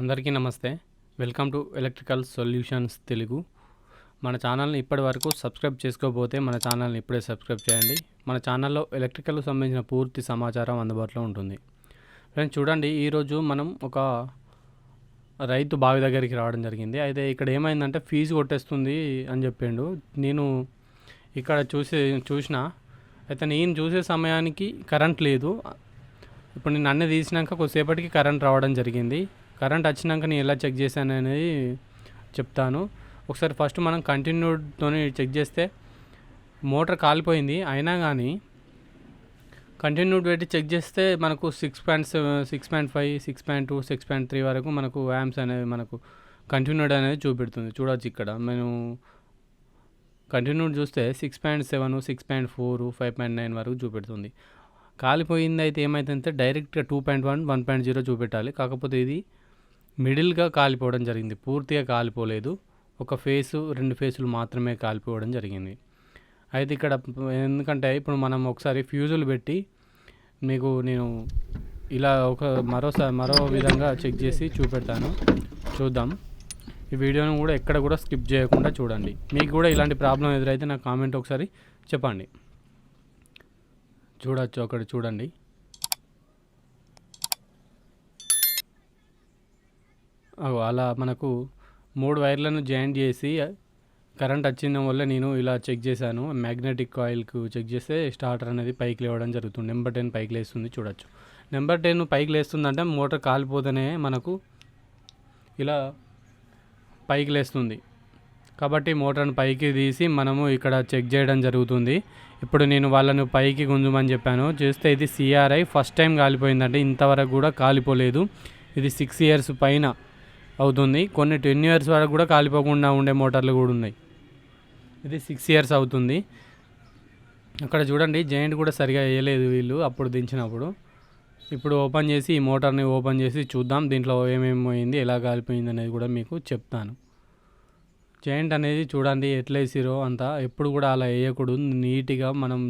అందరికీ నమస్తే. Welcome to electrical solutions Telugu. మన ఛానల్ని ఇప్పటి వరకు సబ్స్క్రైబ్ చేసుకోకపోతే మన ఛానల్ని ఇప్పుడే సబ్స్క్రైబ్ చేయండి. మన ఛానల్లో ఎలక్ట్రికల్ సంబంధించిన పూర్తి సమాచారం అందుబాటులో ఉంటుంది. ఫ్రెండ్స్ చూడండి ఈరోజు మనం ఒక రైతు బావి దగ్గరికి రావడం జరిగింది. అయితే ఇక్కడ ఏమైందంటే ఫీజు కొట్టేస్తుంది అని చెప్పిండు. నేను ఇక్కడ చూసే చూసిన అయితే నేను చూసే సమయానికి కరెంట్ లేదు. ఇప్పుడు నేను అన్నీ తీసినాక కొద్దిసేపటికి కరెంట్ రావడం జరిగింది. కరెంట్ వచ్చినాక నేను ఎలా చెక్ చేశాను అనేది చెప్తాను. ఒకసారి ఫస్ట్ మనం కంటిన్యూతో చెక్ చేస్తే మోటార్ కాలిపోయింది. అయినా కానీ కంటిన్యూ పెట్టి చెక్ చేస్తే మనకు six point six point five six point two six point three వరకు మనకు వ్యామ్స్ అనేది మనకు కంటిన్యూడ్ అనేది చూపెడుతుంది. చూడవచ్చు ఇక్కడ. మేము కంటిన్యూడ్ చూస్తే six point seven six point four five point nine వరకు చూపెడుతుంది. కాలిపోయింది అయితే ఏమైతుందంటే డైరెక్ట్గా two point one one point zero చూపెట్టాలి. కాకపోతే ఇది మిడిల్గా కాలిపోవడం జరిగింది. పూర్తిగా కాలిపోలేదు. ఒక ఫేసు రెండు ఫేసులు మాత్రమే కాలిపోవడం జరిగింది. అయితే ఇక్కడ ఎందుకంటే ఇప్పుడు మనం ఒకసారి ఫ్యూజులు పెట్టి మీకు నేను ఇలా ఒక మరోసారి మరో విధంగా చెక్ చేసి చూపెడతాను. చూద్దాం. ఈ వీడియోను కూడా ఎక్కడ కూడా స్కిప్ చేయకుండా చూడండి. మీకు కూడా ఇలాంటి ప్రాబ్లం ఎదురైతే నా కామెంట్ ఒకసారి చెప్పండి. చూడొచ్చు ఒకటి చూడండి. అలా మనకు మూడు వైర్లను జాయింట్ చేసి కరెంట్ వచ్చిన వల్ల నేను ఇలా చెక్ చేశాను. మ్యాగ్నెటిక్ కాయిల్కు చెక్ చేస్తే స్టార్టర్ అనేది పైకి లేవడం జరుగుతుంది. నెంబర్ టెన్ పైకి లేస్తుంది చూడొచ్చు. నెంబర్ టెన్ పైకి లేస్తుందంటే మోటార్ కాలిపోతేనే మనకు ఇలా పైకి లేస్తుంది. కాబట్టి మోటార్ని పైకి తీసి మనము ఇక్కడ చెక్ చేయడం జరుగుతుంది. ఇప్పుడు నేను వాళ్ళను పైకి గుంజమని చెప్పాను. చేస్తే ఇది సిఆర్ఐ ఫస్ట్ టైం కాలిపోయిందంటే ఇంతవరకు కూడా కాలిపోలేదు. ఇది సిక్స్ ఇయర్స్ పైన అవుతుంది. కొన్ని టెన్ ఇయర్స్ వరకు కూడా కాలిపోకుండా ఉండే మోటార్లు కూడా ఉన్నాయి. ఇది సిక్స్ ఇయర్స్ అవుతుంది. అక్కడ చూడండి జాయింట్ కూడా సరిగా వేయలేదు వీళ్ళు అప్పుడు దించినప్పుడు. ఇప్పుడు ఓపెన్ చేసి ఈ మోటార్ని ఓపెన్ చేసి చూద్దాం దీంట్లో ఏమేమి పోయింది ఎలా కాలిపోయింది అనేది కూడా మీకు చెప్తాను. జాయింట్ అనేది చూడండి ఎట్లా వేసిరో అంతా ఎప్పుడు కూడా అలా వేయకూడదు. నీట్గా మనం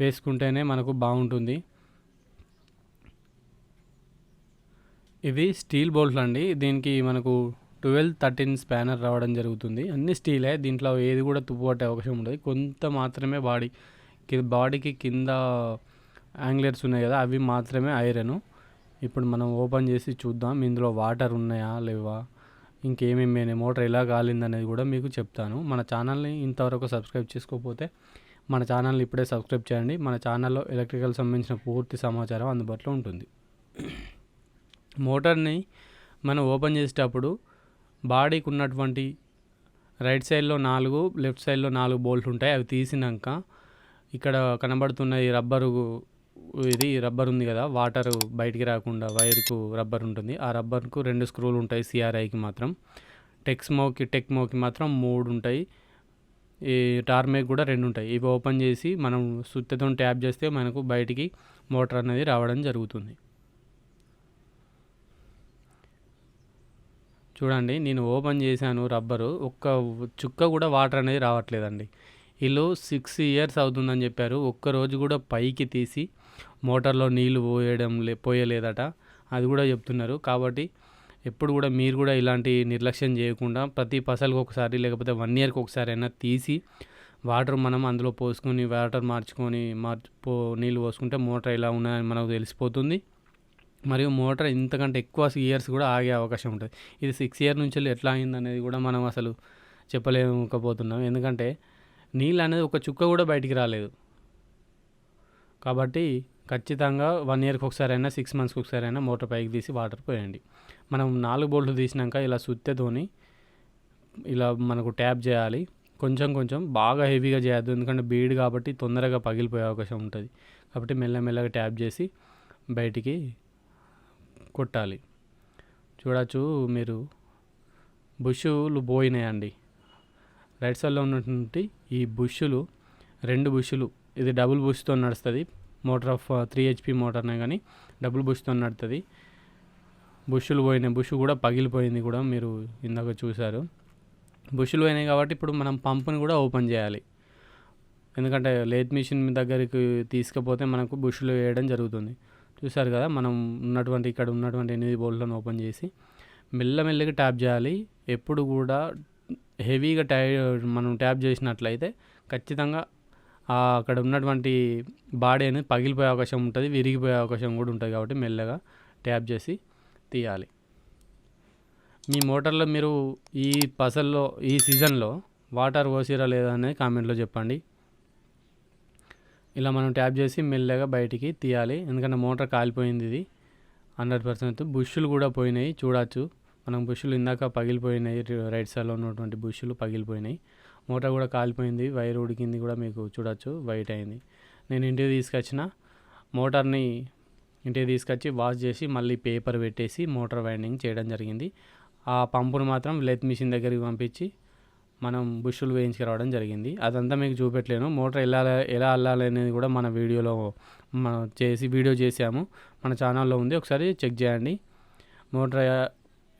వేసుకుంటేనే మనకు బాగుంటుంది. ఇవి స్టీల్ బోల్ట్లు అండి. దీనికి మనకు ట్వెల్వ్ థర్టీన్ స్పానర్ రావడం జరుగుతుంది. అన్ని స్టీలే. దీంట్లో ఏది కూడా తుప్పు పట్టే అవకాశం ఉండదు. కొంత మాత్రమే బాడీ బాడీకి కింద యాంగ్లర్స్ ఉన్నాయి కదా అవి మాత్రమే ఐరన్. ఇప్పుడు మనం ఓపెన్ చేసి చూద్దాం. ఇందులో వాటర్ ఉన్నాయా లేవా? ఇంకేమేమి మోటార్ ఎలా కాలిందనేది కూడా మీకు చెప్తాను. మన ఛానల్ని ఇంతవరకు సబ్స్క్రైబ్ చేసుకోకపోతే మన ఛానల్ని ఇప్పుడే సబ్స్క్రైబ్ చేయండి. మన ఛానల్లో ఎలక్ట్రికల్ సంబంధించిన పూర్తి సమాచారం అందుబాటులో ఉంటుంది. మోటార్ని మనం ఓపెన్ చేసేటప్పుడు బాడీకి ఉన్నటువంటి రైట్ సైడ్లో నాలుగు లెఫ్ట్ సైడ్లో నాలుగు బోల్ట్ ఉంటాయి. అవి తీసినాక ఇక్కడ కనబడుతున్న ఈ రబ్బరు ఇది రబ్బర్ ఉంది కదా వాటర్ బయటికి రాకుండా వైర్కు రబ్బర్ ఉంటుంది. ఆ రబ్బర్కు రెండు స్క్రూలు ఉంటాయి సిఆర్ఐకి మాత్రం. టెక్స్మోకి టెక్మోకి మాత్రం మూడు ఉంటాయి. ఈ టార్మేక్ కూడా రెండు ఉంటాయి. ఇవి ఓపెన్ చేసి మనం సుత్తతో ట్యాప్ చేస్తే మనకు బయటికి మోటార్ అనేది రావడం జరుగుతుంది. చూడండి నేను ఓపెన్ చేశాను రబ్బరు. ఒక్క చుక్క కూడా వాటర్ అనేది రావట్లేదండి. వీళ్ళు సిక్స్ ఇయర్స్ అవుతుందని చెప్పారు. ఒక్కరోజు కూడా పైకి తీసి మోటార్లో నీళ్ళు పోయడం లే పోయలేదట. అది కూడా చెప్తున్నారు. కాబట్టి ఎప్పుడు కూడా మీరు కూడా ఇలాంటి నిర్లక్ష్యం చేయకుండా ప్రతి పసలకు ఒకసారి లేకపోతే వన్ ఇయర్కి ఒకసారి అయినా తీసి వాటర్ మనం అందులో పోసుకొని వాటర్ మార్చుకొని మార్చు పో నీళ్ళు పోసుకుంటే మోటార్ ఎలా ఉన్నాయని మనకు తెలిసిపోతుంది. మరియు మోటార్ ఇంతకంటే ఎక్కువ ఇయర్స్ కూడా ఆగే అవకాశం ఉంటుంది. ఇది సిక్స్ ఇయర్ నుంచి ఎట్లా అయింది అనేది కూడా మనం అసలు చెప్పలేకపోతున్నాం. ఎందుకంటే నీళ్ళు అనేది ఒక చుక్క కూడా బయటికి రాలేదు. కాబట్టి ఖచ్చితంగా వన్ ఇయర్కి ఒకసారి అయినా సిక్స్ మంత్స్కి ఒకసారి అయినా మోటార్ పైకి తీసి వాటర్ పోయండి. మనం నాలుగు బోల్ట్లు తీసినాక ఇలా సుత్తెతోని ఇలా మనకు ట్యాప్ చేయాలి. కొంచెం కొంచెం బాగా హెవీగా చేయొద్దు. ఎందుకంటే బీడ్ కాబట్టి తొందరగా పగిలిపోయే అవకాశం ఉంటుంది. కాబట్టి మెల్లమెల్లగా ట్యాప్ చేసి బయటికి కొట్టాలి. చూడచ్చు మీరు. బుషులు పోయినాయండి రైట్ సైడ్లో ఉన్నటువంటి ఈ బుష్లు రెండు బుష్లు ఇది డబుల్ బుష్తో నడుస్తుంది. మోటార్ ఆఫ్ త్రీ హెచ్పి మోటార్నే కానీ డబుల్ బుష్తో నడుతుంది. బుష్లు పోయినాయి బుష్ కూడా పగిలిపోయింది కూడా మీరు ఇందాక చూశారు. బుష్లు పోయినాయి కాబట్టి ఇప్పుడు మనం పంపుని కూడా ఓపెన్ చేయాలి. ఎందుకంటే లేత్ మిషన్ దగ్గరికి తీసుకపోతే మనకు బుష్లు వేయడం జరుగుతుంది. చూసారు కదా మనం ఉన్నటువంటి ఇక్కడ ఉన్నటువంటి ఎనిమిది బోల్ట్లను ఓపెన్ చేసి మెల్లమెల్లగా ట్యాప్ చేయాలి. ఎప్పుడు కూడా హెవీగా టై మనం ట్యాప్ చేసినట్లయితే ఖచ్చితంగా అక్కడ ఉన్నటువంటి బాడీ అనేది పగిలిపోయే అవకాశం ఉంటుంది విరిగిపోయే అవకాశం కూడా ఉంటుంది కాబట్టి మెల్లగా ట్యాప్ చేసి తీయాలి. మీ మోటార్లో మీరు ఈ పసల్లో ఈ సీజన్లో వాటర్ పోసిరా లేదా అనేది కామెంట్లో చెప్పండి. ఇలా మనం ట్యాప్ చేసి మెల్లగా బయటికి తీయాలి. ఎందుకంటే మోటార్ కాలిపోయింది ఇది. హండ్రెడ్ పర్సెంట్ బుష్లు కూడా పోయినాయి. చూడవచ్చు మనం బుష్లు ఇందాక పగిలిపోయినాయి. రైట్ సైడ్లో ఉన్నటువంటి బుష్లు పగిలిపోయినాయి. మోటార్ కూడా కాలిపోయింది. వైర్ ఉడికింది కూడా మీకు చూడవచ్చు వైట్ అయింది. నేను ఇంటికి తీసుకొచ్చిన మోటార్ని ఇంటికి తీసుకొచ్చి వాష్ చేసి మళ్ళీ పేపర్ పెట్టేసి మోటార్ వైండింగ్ చేయడం జరిగింది. ఆ పంపును మాత్రం లెత్ మిషన్ దగ్గరికి పంపించి మనం బుష్లు వేయించుకు రావడం జరిగింది. అదంతా మీకు చూపెట్టలేను. మోటార్ ఎలా ఎలా అల్లాలి అనేది కూడా మన వీడియోలో మనం చేసి వీడియో చేసాము మన ఛానల్లో ఉంది. ఒకసారి చెక్ చేయండి. మోటార్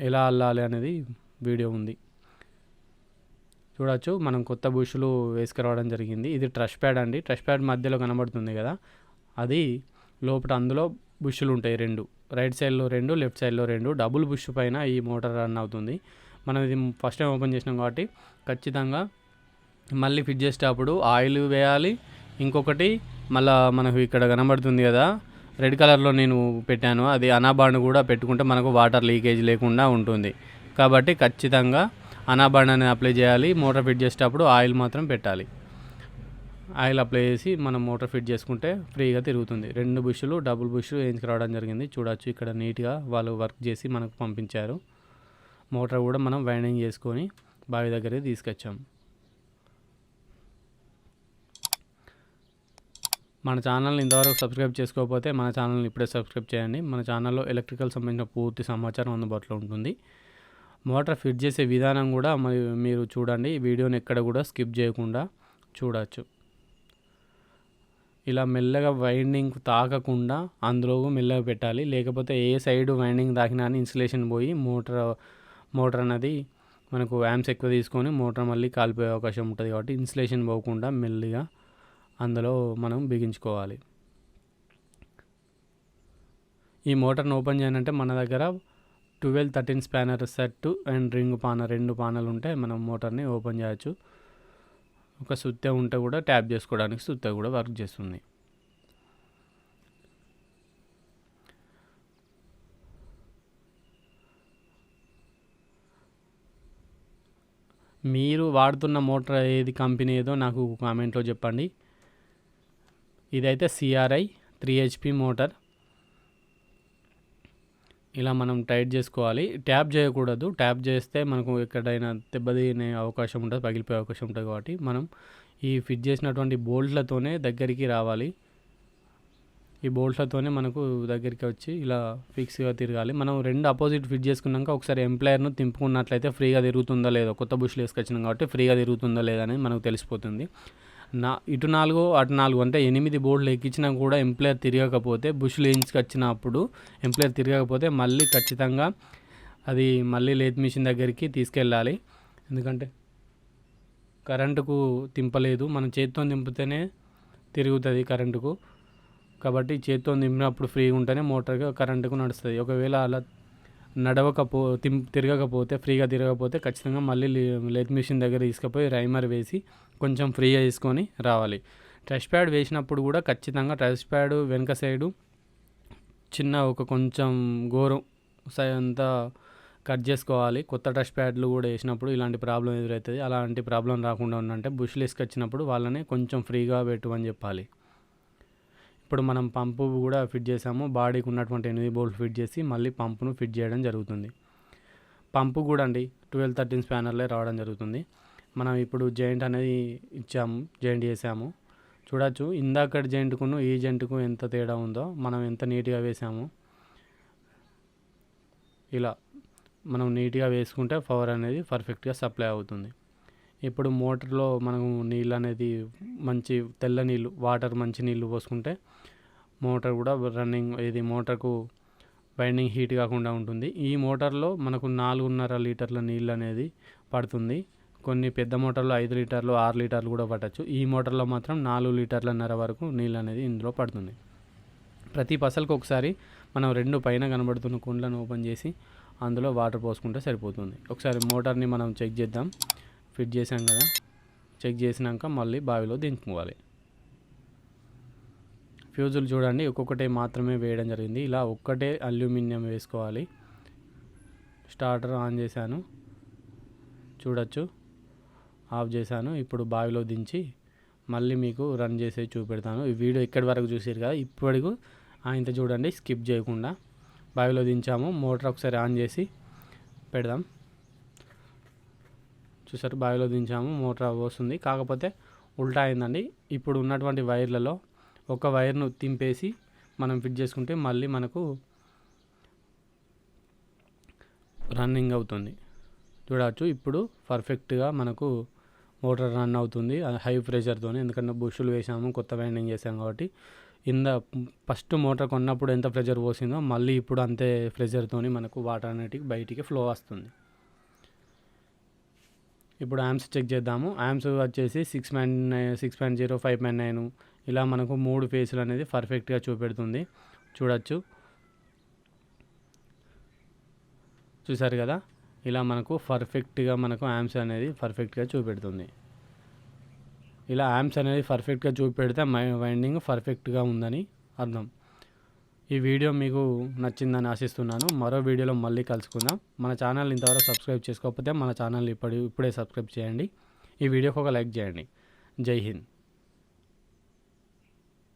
ఎలా అల్లాలి అనేది వీడియో ఉంది. చూడొచ్చు. మనం కొత్త బుష్లు వేసుకురావడం జరిగింది. ఇది ట్రష్ ప్యాడ్ అండి. ట్రష్ ప్యాడ్ మధ్యలో కనబడుతుంది కదా. అది లోపల అందులో బుష్లు ఉంటాయి రెండు. రైట్ సైడ్లో రెండు లెఫ్ట్ సైడ్లో రెండు. డబుల్ బుష్ పైన ఈ మోటార్ రన్ అవుతుంది. మనం ఇది ఫస్ట్ టైం ఓపెన్ చేసినాం కాబట్టి ఖచ్చితంగా మళ్ళీ ఫిట్ చేసేటప్పుడు ఆయిల్ వేయాలి. ఇంకొకటి మళ్ళా మనకు ఇక్కడ కనబడుతుంది కదా రెడ్ కలర్లో నేను పెట్టాను. అది అనాబాండ్ కూడా పెట్టుకుంటే మనకు వాటర్ లీకేజ్ లేకుండా ఉంటుంది. కాబట్టి ఖచ్చితంగా అనాబాండ్ అనేది అప్లై చేయాలి. మోటార్ ఫిట్ చేసేటప్పుడు ఆయిల్ మాత్రం పెట్టాలి. ఆయిల్ అప్లై చేసి మనం మోటార్ ఫిట్ చేసుకుంటే ఫ్రీగా తిరుగుతుంది. రెండు బుష్లు డబుల్ బుష్ వేయించుకురావడం జరిగింది. చూడొచ్చు ఇక్కడ నీట్గా వాళ్ళు వర్క్ చేసి మనకు పంపించారు. మోటార్ కూడా మనం వైండింగ్ చేసుకొని బావి దగ్గరికి తీసుకొచ్చాం. మన ఛానల్ని ఇంతవరకు సబ్స్క్రైబ్ చేసుకోకపోతే మన ఛానల్ని ఇప్పుడే సబ్స్క్రైబ్ చేయండి. మన ఛానల్లో ఎలక్ట్రికల్ సంబంధించిన పూర్తి సమాచారం అందుబాటులో ఉంటుంది. మోటార్ ఫిట్ చేసే విధానం కూడా మరి మీరు చూడండి. వీడియోని ఎక్కడ కూడా స్కిప్ చేయకుండా చూడవచ్చు ఇలా మెల్లగా వైండింగ్ తాకకుండా అందులో మెల్లగా పెట్టాలి. లేకపోతే ఏ సైడ్ వైండింగ్ తాకినా అని ఇన్సులేషన్ పోయి మోటార్ మోటార్ అనేది మనకు యామ్స్ ఎక్కువ తీసుకొని మోటార్ మళ్ళీ కాలిపోయే అవకాశం ఉంటుంది కాబట్టి ఇన్సులేషన్ పోకుండా మెల్లిగా అందులో మనం బిగించుకోవాలి. ఈ మోటార్ని ఓపెన్ చేయాలంటే మన దగ్గర twelve thirteen spanner set and ring పాన రెండు పానలు ఉంటే మనం మోటార్ని ఓపెన్ చేయొచ్చు. ఒక సుత్తె ఉంటే కూడా ట్యాప్ చేసుకోవడానికి సుత్తె కూడా వర్క్ చేస్తుంది. మీరు వాడుతున్న మోటార్ ఏది కంపెనీ ఏదో నాకు కామెంట్లో చెప్పండి. ఇదైతే సిఆర్ఐ త్రీ హెచ్పి మోటార్. ఇలా మనం టైట్ చేసుకోవాలి. ట్యాప్ చేయకూడదు. ట్యాప్ చేస్తే మనకు ఎక్కడైనా దెబ్బతినే అవకాశం ఉంటుంది పగిలిపోయే అవకాశం ఉంటుంది కాబట్టి మనం ఈ ఫిట్ చేసినటువంటి బోల్ట్లతోనే దగ్గరికి రావాలి. ఈ బోల్ట్లతోనే మనకు దగ్గరికి వచ్చి ఇలా ఫిక్స్గా తిరగాలి. మనం రెండు అపోజిట్ ఫిట్ చేసుకున్నాక ఒకసారి ఎంప్లాయర్ను తింపుకున్నట్లయితే ఫ్రీగా తిరుగుతుందో లేదో కొత్త బుష్లు వేసుకొచ్చినాం కాబట్టి ఫ్రీగా తిరుగుతుందో లేదని మనకు తెలిసిపోతుంది. నా ఇటు నాలుగు అటు నాలుగు అంటే ఎనిమిది బోర్డులు ఎక్కించినా కూడా ఎంప్లాయర్ తిరగకపోతే బుష్లు వేయించుకొచ్చినప్పుడు ఎంప్లాయర్ తిరగకపోతే మళ్ళీ ఖచ్చితంగా అది మళ్ళీ లేత్ మిషన్ దగ్గరికి తీసుకెళ్ళాలి. ఎందుకంటే కరెంటుకు తింపలేదు. మనం చేతితో తింపితేనే తిరుగుతుంది కరెంటుకు కాబట్టి చేతితో నింపినప్పుడు ఫ్రీగా ఉంటేనే మోటార్గా కరెంటుకు నడుస్తుంది. ఒకవేళ అలా నడవకపో తిం తిరగకపోతే ఫ్రీగా తిరగకపోతే ఖచ్చితంగా మళ్ళీ లేత్ మిషన్ దగ్గర తీసుకుపోయి రైమర్ వేసి కొంచెం ఫ్రీగా తీసుకొని రావాలి. టచ్ ప్యాడ్ వేసినప్పుడు కూడా ఖచ్చితంగా టచ్ ప్యాడ్ వెనక సైడు చిన్న ఒక కొంచెం ఘోరం సై అంతా కట్ చేసుకోవాలి. కొత్త టచ్ ప్యాడ్లు కూడా వేసినప్పుడు ఇలాంటి ప్రాబ్లం ఎదురవుతుంది అలాంటి ప్రాబ్లం రాకుండా ఉందంటే బుష్లు వేసుకొచ్చినప్పుడు వాళ్ళని కొంచెం ఫ్రీగా పెట్టు అని చెప్పాలి. ఇప్పుడు మనం పంపు కూడా ఫిట్ చేసాము. బాడీకి ఉన్నటువంటి ఎనిమిది బోల్ట్ ఫిట్ చేసి మళ్ళీ పంపును ఫిట్ చేయడం జరుగుతుంది. పంపు కూడా అండి ట్వెల్వ్ థర్టీన్ స్పానర్లే రావడం జరుగుతుంది. మనం ఇప్పుడు జాయింట్ అనేది ఇచ్చాము జాయింట్ చేసాము. చూడొచ్చు ఇందాక జాయింట్కును ఈ జాయింట్కు ఎంత తేడా ఉందో మనం ఎంత నీట్గా వేసాము. ఇలా మనం నీట్గా వేసుకుంటే పవర్ అనేది పర్ఫెక్ట్గా సప్లై అవుతుంది. ఇప్పుడు మోటార్లో మనం నీళ్ళు అనేది మంచి తెల్ల నీళ్ళు వాటర్ మంచి నీళ్ళు పోసుకుంటే మోటార్ కూడా రన్నింగ్ ఇది మోటార్కు బైండింగ్ హీట్ కాకుండా ఉంటుంది. ఈ మోటార్లో మనకు నాలుగున్నర లీటర్ల నీళ్ళు అనేది పడుతుంది. కొన్ని పెద్ద మోటార్లు ఐదు లీటర్లు ఆరు లీటర్లు కూడా పట్టచ్చు. ఈ మోటార్లో మాత్రం నాలుగు లీటర్లన్నర వరకు నీళ్ళు అనేది ఇందులో పడుతుంది. ప్రతి పసలకు ఒకసారి మనం రెండు పైన కనబడుతున్న కుండ్లను ఓపెన్ చేసి అందులో వాటర్ పోసుకుంటే సరిపోతుంది. ఒకసారి మోటార్ని మనం చెక్ చేద్దాం. ఫిట్ చేసాం కదా? చెక్ చేసినాక మళ్ళీ బావిలో దించుకోవాలి ఫ్యూజులు చూడండి ఒక్కొక్కటే మాత్రమే వేయడం జరిగింది. ఇలా ఒక్కటే అల్యూమినియం వేసుకోవాలి. స్టార్టర్ ఆన్ చేశాను. చూడొచ్చు. ఆఫ్ చేశాను. ఇప్పుడు బావిలో దించి మళ్ళీ మీకు రన్ చేసే చూపెడతాను. ఈ వీడియో ఇక్కడి వరకు చూసారు కదా ఇప్పటికు ఆయనత చూడండి స్కిప్ చేయకుండా. బావిలో దించాము. మోటార్ ఒకసారి ఆన్ చేసి పెడదాం. చూసారు బావిలో దించాము. మోటార్ వస్తుంది. కాకపోతే ఉల్టా అయిందండి. ఇప్పుడు ఉన్నటువంటి వైర్లలో ఒక వైర్ను తింపేసి మనం ఫిట్ చేసుకుంటే మళ్ళీ మనకు రన్నింగ్ అవుతుంది. చూడవచ్చు ఇప్పుడు పర్ఫెక్ట్గా మనకు మోటార్ రన్ అవుతుంది. హై ప్రెషర్తో ఎందుకంటే బుషులు వేసాము కొత్త వైండింగ్ చేసాము కాబట్టి. ఇంద ఫస్ట్ మోటార్ కొన్నప్పుడు ఎంత ప్రెషర్ పోసిందో మళ్ళీ ఇప్పుడు అంతే ప్రెషర్తో మనకు వాటర్ అనేటికి బయటికి ఫ్లో వస్తుంది. ఇప్పుడు యామ్స్ చెక్ చేద్దాము. యామ్స్ వచ్చేసి six point nine six point zero five point nine ఇలా మనకు మూడు ఫేసులు అనేది పర్ఫెక్ట్గా చూపెడుతుంది. చూడొచ్చు. చూసారు కదా? ఇలా మనకు పర్ఫెక్ట్గా మనకు యామ్స్ అనేది పర్ఫెక్ట్గా చూపెడుతుంది. ఇలా యామ్స్ అనేది పర్ఫెక్ట్గా చూపెడితే మై వైండింగ్ పర్ఫెక్ట్గా ఉందని అర్థం. ఈ వీడియో మీకు నచ్చిందని ఆశిస్తున్నాను. మరో వీడియోలో మళ్ళీ కలుసుకుందాం. మన ఛానల్ ఇంతవరకు సబ్స్క్రైబ్ చేసుకోకపోతే మన ఛానల్ ఇప్పుడు ఇప్పుడే సబ్స్క్రైబ్ చేయండి. ఈ వీడియోకి ఒక లైక్ చేయండి. జై హింద్.